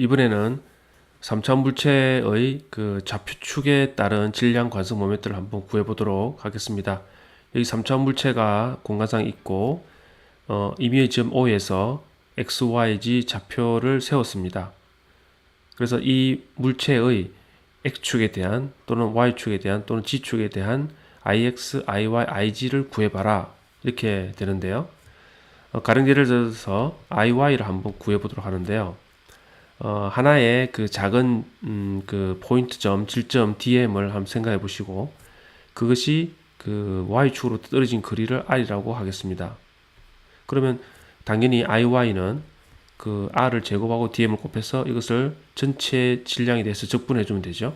이번에는 3차 물체의 그 좌표축에 따른 질량 관성 모멘트를 한번 구해 보도록 하겠습니다. 여기 3차 물체가 공간상 있고 어, 임의의 점 O에서 XYZ 좌표를 세웠습니다. 그래서 이 물체의 X축에 대한 또는 Y축에 대한 또는 G축에 대한 IX, IY, IG를 구해봐라 이렇게 되는데요. 어, 가령 예를 들어서 IY를 한번 구해보도록 하는데요. 어, 하나의 그 작은 음, 그 포인트점, 질점 DM을 한번 생각해 보시고 그것이 그 Y축으로 떨어진 거리를 R이라고 하겠습니다. 그러면 당연히 IY는 그 R을 제곱하고 DM을 곱해서 이것을 전체 질량에 대해서 적분해 주면 되죠.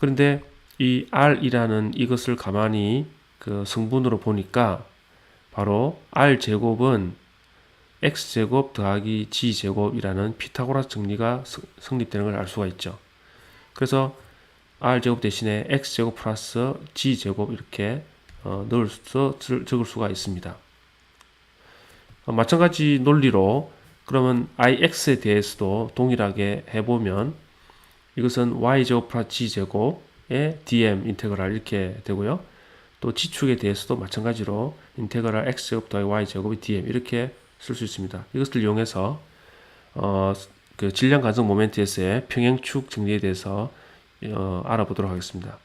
그런데 이 R이라는 이것을 가만히 그 성분으로 보니까 바로 R 제곱은 x제곱 더하기 g제곱이라는 피타고라스 정리가 성립되는 걸 알 수가 있죠. 그래서 r제곱 대신에 x제곱 플러스 g제곱 이렇게 어, 넣어서 적을 수가 있습니다. 어, 마찬가지 논리로 그러면 ix에 대해서도 동일하게 해보면 이것은 y제곱 플러스 g제곱의 dm 인테그랄 이렇게 되고요. 또 g축에 대해서도 마찬가지로 인테그랄 x제곱 더하기 y제곱의 dm 이렇게 쓸 수 있습니다. 이것을 이용해서 어, 그 질량 간성 모멘트에서의 평행축 정리에 대해서 어, 알아보도록 하겠습니다.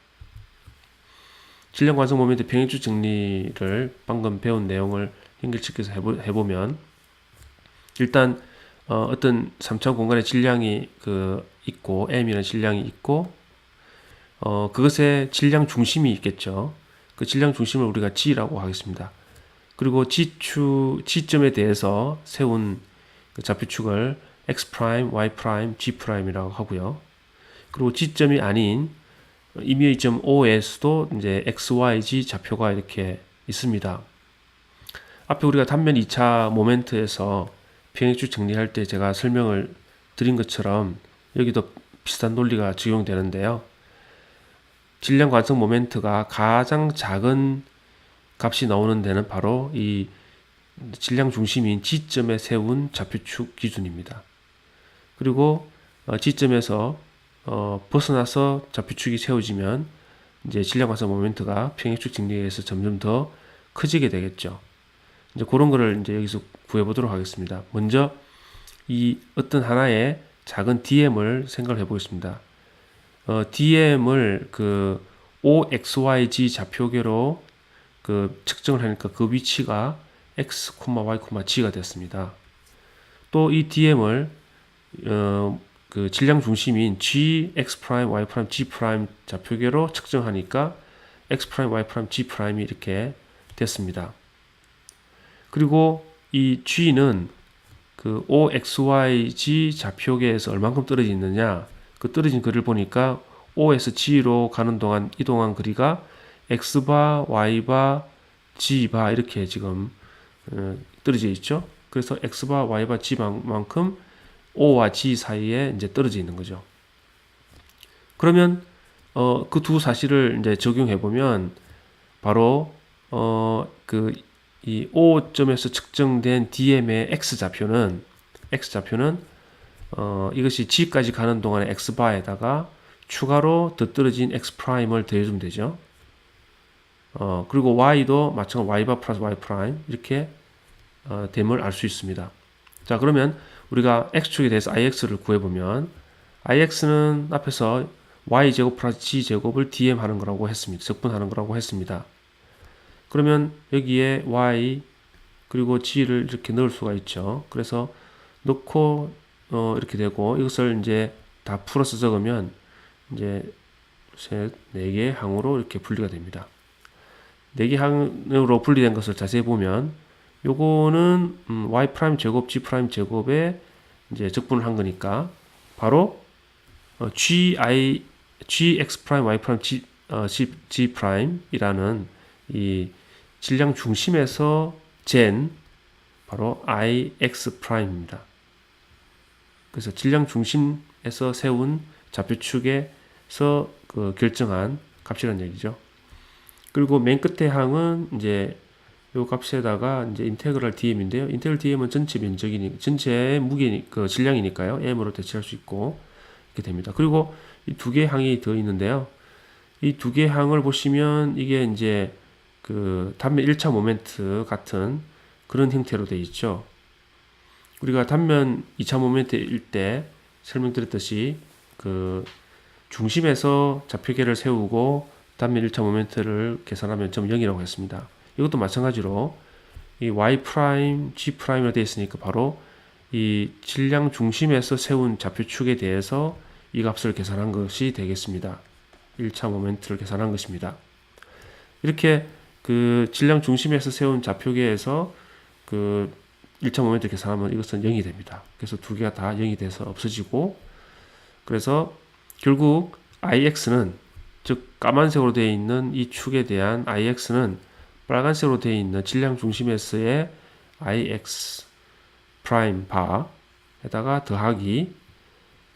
질량 관성 모멘트 평행축 정리를 방금 배운 내용을 연결시켜서 해보, 해보면 일단 어, 어떤 3차 공간의 질량이 그 있고 m이라는 질량이 있고 어, 그것의 질량 중심이 있겠죠. 그 질량 중심을 우리가 g라고 하겠습니다. 그리고 G축, G점에 대해서 세운 그 좌표축을 X', Y', G'이라고 하고요. 그리고 G점이 아닌 임의의 점 O에서도 이제 X, Y, G 좌표가 이렇게 있습니다. 앞에 우리가 단면 2차 모멘트에서 평행축 정리할 때 제가 설명을 드린 것처럼 여기도 비슷한 논리가 적용되는데요. 질량 관성 모멘트가 가장 작은 값이 나오는 데는 바로 이 질량 중심인 지점에 세운 좌표축 기준입니다. 그리고 어, 지점에서 어, 벗어나서 좌표축이 세워지면 이제 질량 관성 모멘트가 평행축 의해서 점점 더 커지게 되겠죠. 이제 그런 거를 이제 여기서 구해 보도록 하겠습니다. 먼저 이 어떤 하나의 작은 DM을 생각을 해 보겠습니다. 어, DM을 그 OXYG 좌표계로 그 측정을 하니까 그 위치가 x, y, g가 됐습니다. 또 이 dm을 어, 그 질량 중심인 g, x y g 좌표계로 측정하니까 x y g이 이렇게 됐습니다. 그리고 이 g는 그 oxyg 좌표계에서 얼만큼 떨어져 있느냐 그 떨어진 거리를 보니까 O에서 G로 가는 동안 이동한 거리가 x바, y바, g바 이렇게 지금 어, 떨어져 있죠. 그래서 x바, y바, g만큼 o와 g 사이에 이제 떨어져 있는 거죠. 그러면 어, 그 두 사실을 이제 적용해 보면 바로 어, 그이 O점에서 측정된 DM의 X 좌표는 X 좌표는 어, 이것이 G까지 가는 동안에 X바에다가 추가로 더 떨어진 X 프라임을 더해주면 되죠. 어, 그리고 y도 마찬가지로 y바 플러스 y 프라임 이렇게 어, 됨을 알 수 있습니다. 자 그러면 우리가 x축에 대해서 ix를 구해보면 ix는 앞에서 y제곱 플러스 g제곱을 dm 하는 거라고 했습니다. 적분하는 거라고 했습니다. 그러면 여기에 y 그리고 g를 이렇게 넣을 수가 있죠. 그래서 넣고 어, 이렇게 되고 이것을 이제 다 풀어서 적으면 이제 셋, 네 개 항으로 이렇게 분리가 됩니다. 4개 항으로 분리된 것을 자세히 보면 요거는 음, y 프라임 제곱 g 프라임 제곱에 이제 적분을 한 거니까 바로 어, g i g x 프라임 y 프라임 g 어, g, g 프라임이라는 이 질량 중심에서 잰 바로 i x 프라임입니다. 그래서 질량 중심에서 세운 좌표축에서 그 결정한 값이라는 얘기죠. 그리고 맨 끝에 항은 이제 요 값에다가 이제 인테그랄 dm인데요. 인테그랄 dm은 전체 면적이니 전체 무게 그 질량이니까요. m으로 대체할 수 있고 이렇게 됩니다. 그리고 이 두 개 항이 더 있는데요. 이 두 개 항을 보시면 이게 이제 그 단면 1차 모멘트 같은 그런 형태로 되어 있죠. 우리가 단면 2차 모멘트일 때 설명드렸듯이 그 중심에서 좌표계를 세우고 단면 1차 모멘트를 계산하면 점 0이라고 했습니다. 이것도 마찬가지로 이 y 프라임, g 프라임으로 되어 있으니까 바로 이 질량 중심에서 세운 좌표축에 대해서 이 값을 계산한 것이 되겠습니다. 1차 모멘트를 계산한 것입니다. 이렇게 그 질량 중심에서 세운 좌표계에서 그 1차 모멘트 계산하면 이것은 0이 됩니다. 그래서 두 개가 다 0이 돼서 없어지고 그래서 결국 ix는 즉 까만색으로 되어 있는 이 축에 대한 ix는 빨간색으로 되어 있는 질량 중심에서의 ix 프라임 바에다가 더하기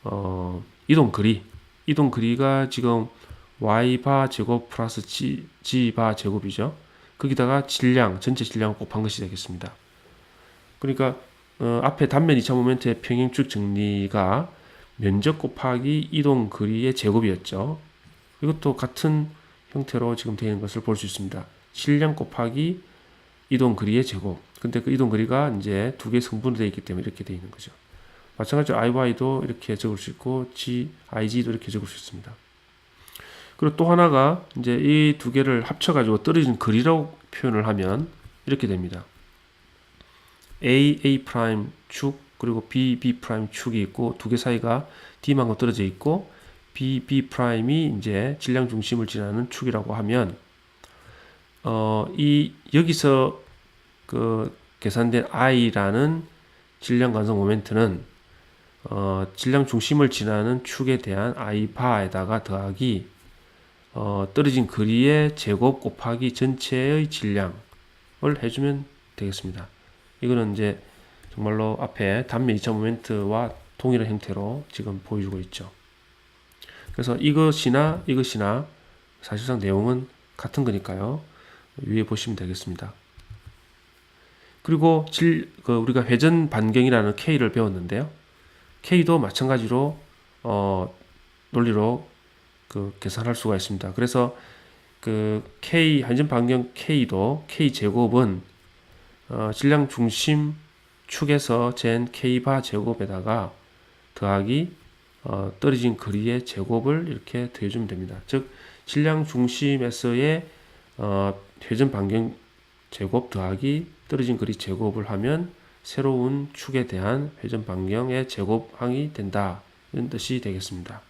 어, 이동 거리 이동 거리가 지금 y 바 제곱 플러스 g, g 바 제곱이죠. 거기다가 질량 전체 질량을 곱한 것이 되겠습니다. 그러니까 어, 앞에 단면 2차 모멘트의 평행축 정리가 면적 곱하기 이동 거리의 제곱이었죠. 이것도 같은 형태로 지금 되어 있는 것을 볼 수 있습니다. 질량 곱하기 이동 거리의 제곱. 근데 그 이동 거리가 이제 두 개 성분으로 되어 있기 때문에 이렇게 되어 있는 거죠. 마찬가지로 IY도 이렇게 적을 수 있고 G, IG도 이렇게 적을 수 있습니다. 그리고 또 하나가 이제 이 두 개를 합쳐가지고 떨어진 거리라고 표현을 하면 이렇게 됩니다. A, A 축, 그리고 B, B 축이 있고 두 개 사이가 D만큼 떨어져 있고 B, B 프라임이 이제 질량 중심을 지나는 축이라고 하면 어, 이 여기서 그 계산된 I라는 질량 관성 모멘트는 어, 질량 중심을 지나는 축에 대한 I 바에다가 더하기 어, 떨어진 거리의 제곱 곱하기 전체의 질량을 해주면 되겠습니다. 이거는 이제 정말로 앞에 단면 2차 모멘트와 동일한 형태로 지금 보여주고 있죠. 그래서 이것이나 이것이나 사실상 내용은 같은 거니까요. 위에 보시면 되겠습니다. 그리고 질, 그 우리가 회전 반경이라는 K를 배웠는데요. K도 마찬가지로 어, 논리로 그 계산할 수가 있습니다. 그래서 그 K 회전 반경 K도 K 제곱은 어, 질량 중심 축에서 잰 K바 제곱에다가 더하기 어, 떨어진 거리의 제곱을 이렇게 더해주면 됩니다. 즉 질량 중심에서의 어, 회전 반경 제곱 더하기 떨어진 거리 제곱을 하면 새로운 축에 대한 회전 반경의 제곱항이 된다. 이런 뜻이 되겠습니다.